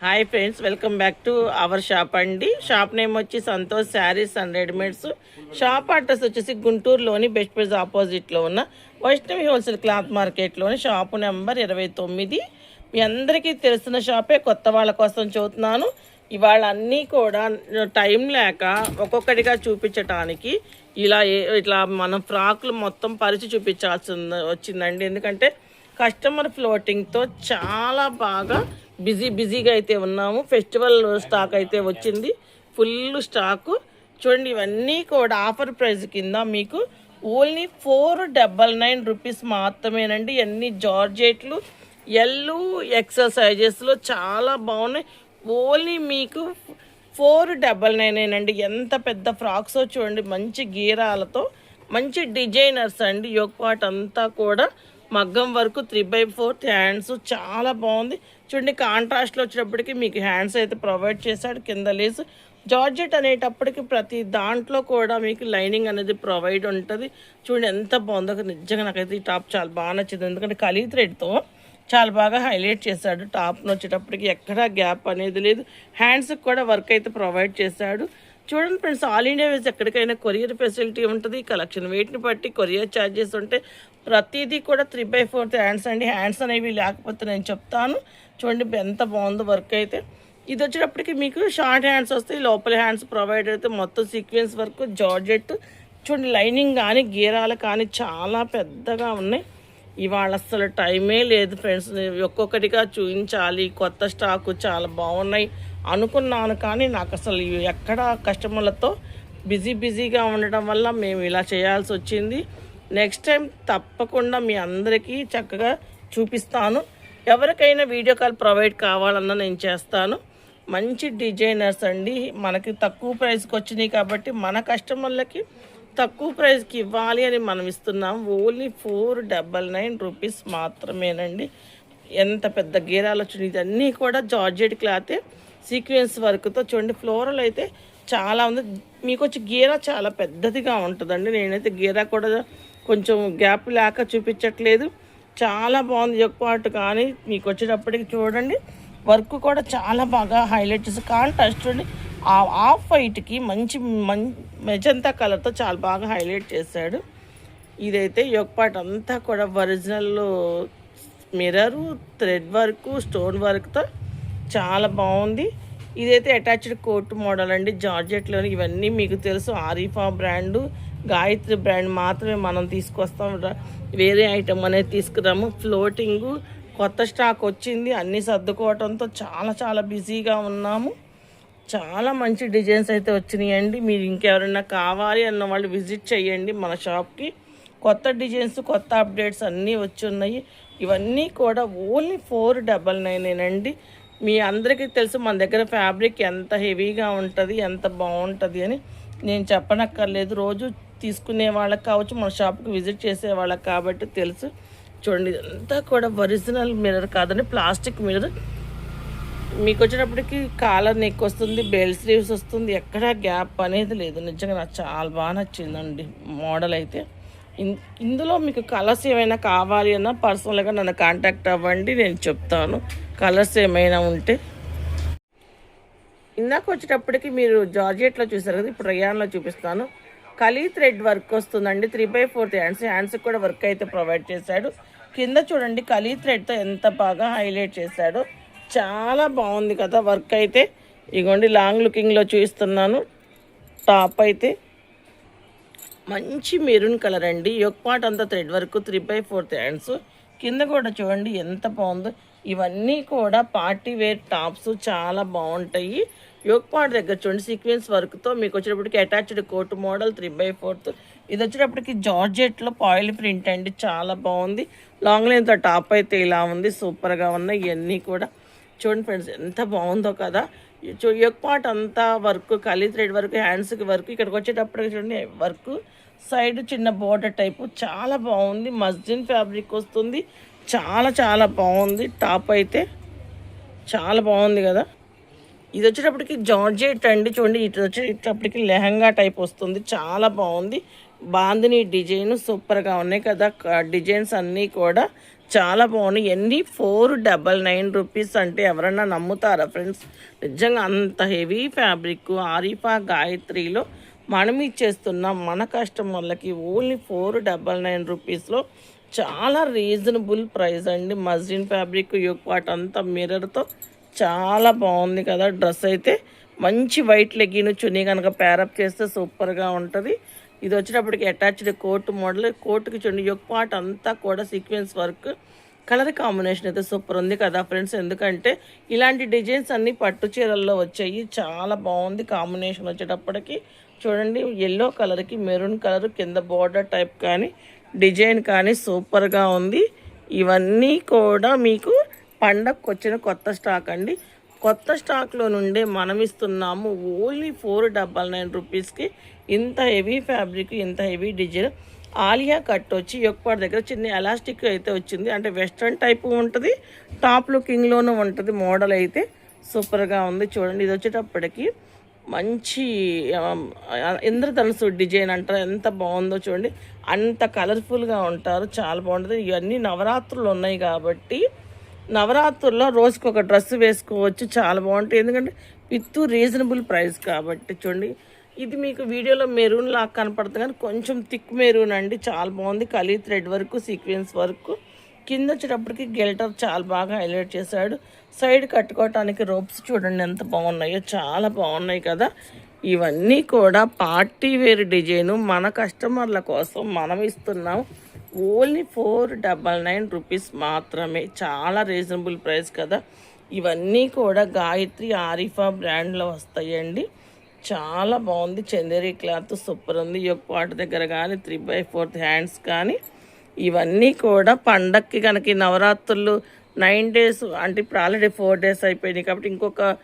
Hi friends welcome back to our shop అండి. Shop name వచ్చి Santosh sarees and readymades. Shop address వచ్చేసి గుంటూరులోని best price ఆపోజిట్లో ఉన్న వైష్ణవి హోల్సేల్ క్లాత్ మార్కెట్లోని షాపు నెంబర్ ఇరవై తొమ్మిది. మీ అందరికీ తెలిసిన షాపే కొత్త వాళ్ళ కోసం చూస్తున్నాను ఇవాళ అన్నీ కూడా టైం లేక ఒక్కొక్కటిగా చూపించటానికి ఇలా ఇట్లా మనం ఫ్రాక్లు మొత్తం పరిచి చూపించాల్సి ఉంది- వచ్చిందండి. ఎందుకంటే కస్టమర్ ఫ్లోటింగ్తో చాలా బాగా బిజీ బిజీగా అయితే ఉన్నాము. ఫెస్టివల్ స్టాక్ అయితే వచ్చింది. ఫుల్ స్టాకు చూడండి ఇవన్నీ కూడా ఆఫర్ ప్రైస్ కింద మీకు only four double nine rupees మాత్రమేనండి. అన్ని జార్జెట్లు ఎల్లు ఎక్సెల్ సైజెస్లో చాలా బాగున్నాయి. ఓన్లీ మీకు ఫోర్ డబల్ నైన్ ఎంత పెద్ద ఫ్రాక్స్ చూడండి మంచి గీరాలతో మంచి డిజైనర్స్ అండి. యొక్క అంతా కూడా మగ్గం వరకు త్రీ బై ఫోర్త్ హ్యాండ్స్ చాలా బాగుంది. చూడండి కాంట్రాస్ట్లో వచ్చేటప్పటికి మీకు హ్యాండ్స్ అయితే ప్రొవైడ్ చేశాడు. కింద లేస్ జార్జెట్ అనేటప్పటికి ప్రతి దాంట్లో కూడా మీకు లైనింగ్ అనేది ప్రొవైడ్ ఉంటుంది. చూడండి ఎంత బాగుందో. నిజంగా నాకైతే ఈ టాప్ చాలా బాగా నచ్చింది. ఎందుకంటే కలీ థ్రెడ్తో చాలా బాగా హైలైట్ చేశాడు. టాప్ను వచ్చేటప్పటికి ఎక్కడా గ్యాప్ అనేది లేదు. హ్యాండ్స్కి కూడా వర్క్ అయితే ప్రొవైడ్ చేశాడు. చూడండి ఫ్రెండ్స్ ఆల్ ఇండియా వేసి ఎక్కడికైనా కొరియర్ ఫెసిలిటీ ఉంటుంది. కలెక్షన్ వెయిట్ని బట్టి కొరియర్ ఛార్జెస్ ఉంటే ప్రతిదీ కూడా త్రీ బై ఫోర్త్ హ్యాండ్స్ అండి. హ్యాండ్స్ అనేవి లేకపోతే నేను చెప్తాను. చూడండి ఎంత బాగుందో వర్క్ అయితే. ఇది వచ్చేటప్పటికి మీకు షార్ట్ హ్యాండ్స్ వస్తాయి లోపల హ్యాండ్స్ ప్రొవైడ్ అయితే మొత్తం సీక్వెన్స్ వర్క్ జార్జెట్ చూడండి లైనింగ్ కానీ గీరాలు కానీ చాలా పెద్దగా ఉన్నాయి. ఇవాళ అసలు టైమే లేదు ఫ్రెండ్స్ ఒక్కొక్కటిగా చూపించాలి. కొత్త స్టాకు చాలా బాగున్నాయి అనుకున్నాను కానీ నాకు అసలు ఎక్కడ కస్టమర్లతో బిజీ బిజీగా ఉండడం వల్ల మేము ఇలా చేయాల్సి వచ్చింది. నెక్స్ట్ టైం తప్పకుండా మీ అందరికీ చక్కగా చూపిస్తాను. ఎవరికైనా వీడియో కాల్ ప్రొవైడ్ కావాలన్నా నేను చేస్తాను. మంచి డిజైనర్స్ అండి. మనకి తక్కువ ప్రైస్కి వచ్చినాయి కాబట్టి మన కస్టమర్లకి తక్కువ ప్రైస్కి ఇవ్వాలి అని మనం ఇస్తున్నాం. Only four double nine rupees మాత్రమేనండి. ఎంత పెద్ద గీరాలు వచ్చినాయి ఇదన్నీ కూడా జార్జెట్ క్లాతే సీక్వెన్స్ వర్క్తో చూడండి. ఫ్లోరల్ అయితే చాలా ఉంది. మీకు వచ్చి గీర చాలా పెద్దదిగా ఉంటుందండి. నేనైతే గీరా కూడా కొంచెం గ్యాప్ లేక చూపించట్లేదు. చాలా బాగుంది ఎక్కువ కానీ మీకు వచ్చేటప్పటికి చూడండి. వర్క్ కూడా చాలా బాగా హైలైట్ చేసి కాంట్రాస్ట్ చూడండి. ఆ ఆఫ్ వైట్కి మంచి మం మెజంతా కలర్తో చాలా బాగా హైలైట్ చేశాడు. ఇదైతే పార్ట్ అంతా కూడా original mirror thread work stone వర్క్తో చాలా బాగుంది. ఇదైతే అటాచ్డ్ కోట్ మోడల్ అండి. జార్జెట్లో ఇవన్నీ మీకు తెలుసు. ఆరిఫా బ్రాండు గాయత్రి బ్రాండ్ మాత్రమే మనం తీసుకొస్తాం. వేరే ఐటమ్ అనేది తీసుకురాము. ఫ్లోటింగు కొత్త స్టాక్ వచ్చింది. అన్నీ సర్దుకోవడంతో చాలా చాలా బిజీగా ఉన్నాము. చాలా మంచి డిజైన్స్ అయితే వచ్చినాయండి. మీరు ఇంకెవరైనా కావాలి అన్న వాళ్ళు విజిట్ చేయండి మన షాప్కి. కొత్త డిజైన్స్ కొత్త అప్డేట్స్ అన్నీ వచ్చి ఉన్నాయి. ఇవన్నీ కూడా ఓన్లీ ఫోర్ డబల్ నైన్ మీ అందరికీ తెలుసు మన దగ్గర ఫ్యాబ్రిక్ ఎంత హెవీగా ఉంటుంది ఎంత బాగుంటుంది అని. నేను చెప్పనక్కర్లేదు. రోజు తీసుకునే వాళ్ళకి కావచ్చు మన షాప్కి విజిట్ చేసే వాళ్ళకి కాబట్టి తెలుసు. చూడండి ఇదంతా కూడా ఒరిజినల్ మిర్రర్ కాదండి ప్లాస్టిక్ మిర్రర్ మీకు వచ్చేటప్పటికి కాలర్ నెక్ వస్తుంది బెల్ స్లీవ్స్ వస్తుంది ఎక్కడ గ్యాప్ అనేది లేదు. నిజంగా నాకు చాలా బాగా నచ్చిందండి మోడల్ అయితే. ఇన్- ఇందులో మీకు కలర్స్ ఏమైనా కావాలి అన్నా పర్సనల్గా నన్ను కాంటాక్ట్ అవ్వండి నేను చెప్తాను. కలర్స్ ఏమైనా ఉంటే. ఇందాక వచ్చేటప్పటికి మీరు జార్జెట్లో చూసారు కదా ఇప్పుడు రయాన్లో చూపిస్తాను. కలీ థ్రెడ్ వర్క్ వస్తుందండి త్రీ బై ఫోర్త్ హ్యాండ్స్ హ్యాండ్స్కి కూడా వర్క్ అయితే ప్రొవైడ్ చేశాడు. కింద చూడండి కలీ థ్రెడ్తో ఎంత బాగా హైలైట్ చేశాడో. చాలా బాగుంది కదా వర్క్ అయితే. ఇగోండి లాంగ్ లుకింగ్లో చూపిస్తున్నాను. టాప్ అయితే. మంచి మెరూన్ కలర్ అండి. యొక్క పార్ట్ అంతా thread work three by fourth hands కింద కూడా చూడండి ఎంత బాగుందో. ఇవన్నీ కూడా పార్టీ వేర్ టాప్స్ చాలా బాగుంటాయి. యోగపాడు దగ్గర చూడండి సీక్వెన్స్ వర్క్తో మీకు వచ్చేటప్పటికి attached coat model three by fourth. ఇది వచ్చేటప్పటికి జార్జెట్లో పాయిల్ ప్రింట్ అండి చాలా బాగుంది. లాంగ్ లెంత్ టాప్ అయితే ఇలా ఉంది సూపర్గా ఉన్నాయి ఇవన్నీ కూడా. చూడండి ఫ్రెండ్స్ ఎంత బాగుందో కదా. చూ పార్ట్ అంతా వర్క్ కలీ థ్రెడ్ వర్క్ హ్యాండ్స్కి వర్క్ ఇక్కడికి వచ్చేటప్పటికి చూడండి వర్క్. సైడ్ చిన్న బోర్డర్ టైపు చాలా బాగుంది. మస్జిన్ ఫ్యాబ్రిక్ వస్తుంది. చాలా చాలా బాగుంది. టాప్ అయితే చాలా బాగుంది కదా. ఇది వచ్చేటప్పటికి జార్జెట్ అండి చూడండి. ఇటు వచ్చేటప్పటికి లెహంగా టైప్ వస్తుంది. చాలా బాగుంది. బాందిని డిజైన్ సూపర్గా ఉన్నాయి కదా. డిజైన్స్ అన్నీ కూడా చాలా బాగున్నాయి. ఎన్ని? ఫోర్ డబల్ నైన్ రూపీస్ అంటే ఎవరన్నా నమ్ముతారా ఫ్రెండ్స్? నిజంగా అంత హెవీ ఫ్యాబ్రిక్ ఆరిఫా గాయత్రిలో మనం ఇచ్చేస్తున్నాం మన కస్టమర్లకి ఓన్లీ ఫోర్ డబల్ నైన్ రూపీస్లో చాలా రీజనబుల్ ప్రైస్ అండి. మజ్లిన్ ఫ్యాబ్రిక్ యోగ్ పాట్ అంతా మిర్రర్తో చాలా బాగుంది కదా. డ్రెస్ అయితే మంచి వైట్ లెగ్గిన్ చున్నీ కనుక ప్యారప్ చేస్తే సూపర్గా ఉంటుంది. ఇది వచ్చేటప్పటికి అటాచ్డ్ కోట్ మోడల్ కోట్కి చూడండి యొక్క పార్ట్ అంతా కూడా సీక్వెన్స్ వర్క్ కలర్ కాంబినేషన్ అయితే సూపర్ ఉంది కదా ఫ్రెండ్స్ ఎందుకంటే ఇలాంటి డిజైన్స్ అన్నీ పట్టు చీరల్లో వచ్చాయి. చాలా బాగుంది కాంబినేషన్ వచ్చేటప్పటికి. చూడండి ఎల్లో కలర్కి మెరూన్ కలర్ కింద బార్డర్ టైప్ కానీ డిజైన్ కానీ సూపర్గా ఉంది. ఇవన్నీ కూడా మీకు పండగకు వచ్చిన కొత్త స్టాక్ అండి. కొత్త స్టాక్లో నుండే మనం ఇస్తున్నాము ఓన్లీ ఫోర్ డబల్ నైన్ రూపీస్కి ఇంత హెవీ ఫ్యాబ్రిక్ ఇంత హెవీ డిజైన్ ఆలియా కట్ వచ్చి యొక్కపాటి దగ్గర చిన్న ఎలాస్టిక్ అయితే వచ్చింది. అంటే వెస్ట్రన్ టైప్ ఉంటుంది. టాప్ లుకింగ్లోనూ ఉంటుంది. మోడల్ అయితే సూపర్గా ఉంది. చూడండి ఇది వచ్చేటప్పటికి మంచి ఇంద్రధనుసు డిజైన్ అంటారు ఎంత బాగుందో చూడండి. అంత కలర్ఫుల్గా ఉంటారు చాలా బాగుంటుంది. ఇవన్నీ నవరాత్రులు ఉన్నాయి కాబట్టి నవరాత్రుల్లో రోజుకి ఒక డ్రెస్ వేసుకోవచ్చు చాలా బాగుంటుంది ఎందుకంటే విత్ రీజనబుల్ ప్రైస్ కాబట్టి చూడండి. ఇది మీకు వీడియోలో మెరూన్ లాగా కనపడుతుంది కానీ కొంచెం థిక్ మెరూన్ అండి. చాలా బాగుంది కలీ థ్రెడ్ వరకు సీక్వెన్స్ వరకు. కింద వచ్చేటప్పటికి గెల్టర్ చాలా బాగా హైలైట్ చేశాడు. సైడ్ కట్టుకోవటానికి రోప్స్ చూడండి ఎంత బాగున్నాయో చాలా బాగున్నాయి కదా. ఇవన్నీ కూడా పార్టీ వేర్ డిజైను. మన కస్టమర్ల కోసం మనం ఇస్తున్నాం. Only four double nine rupees మాత్రమే. చాలా రీజనబుల్ ప్రైస్ కదా. ఇవన్నీ కూడా గాయత్రి ఆరిఫా బ్రాండ్లో వస్తాయండి. చాలా బాగుంది. చందేరి క్లాత్ సూపర్ ఉంది. ఈ యొక్క పాట దగ్గర కానీ త్రీ బై ఫోర్త్ హ్యాండ్స్ కానీ ఇవన్నీ కూడా పండక్కి కనుక ఈ నవరాత్రులు నైన్ డేస్ అంటే ఇప్పుడు ఆల్రెడీ ఫోర్ డేస్ అయిపోయినాయి కాబట్టి ఇంకొక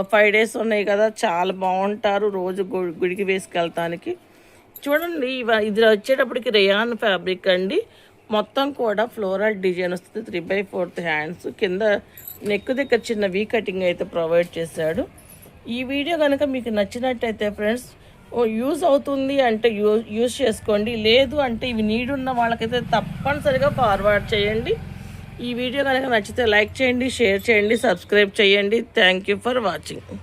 ఫైవ్ డేస్ ఉన్నాయి కదా చాలా బాగుంటారు రోజు గుడికి వేసుకెళ్తానికి. చూడండి ఇవ- ఇది వచ్చేటప్పటికి రేయాన్ ఫ్యాబ్రిక్ అండి. మొత్తం కూడా ఫ్లోరల్ డిజైన్ వస్తుంది త్రీ బై ఫోర్త్ హ్యాండ్స్. కింద నెక్ దగ్గర చిన్న వీ కటింగ్ అయితే ప్రొవైడ్ చేశాడు. ఈ వీడియో కనుక మీకు నచ్చినట్టయితే ఫ్రెండ్స్ యూజ్ అవుతుంది అంటే యూ యూజ్ చేసుకోండి. లేదు అంటే ఇవి నీడ్ ఉన్న వాళ్ళకైతే తప్పనిసరిగా ఫార్వర్డ్ చేయండి. ఈ వీడియో కనుక నచ్చితే లైక్ చేయండి షేర్ చేయండి సబ్స్క్రైబ్ చేయండి. Thank you for watching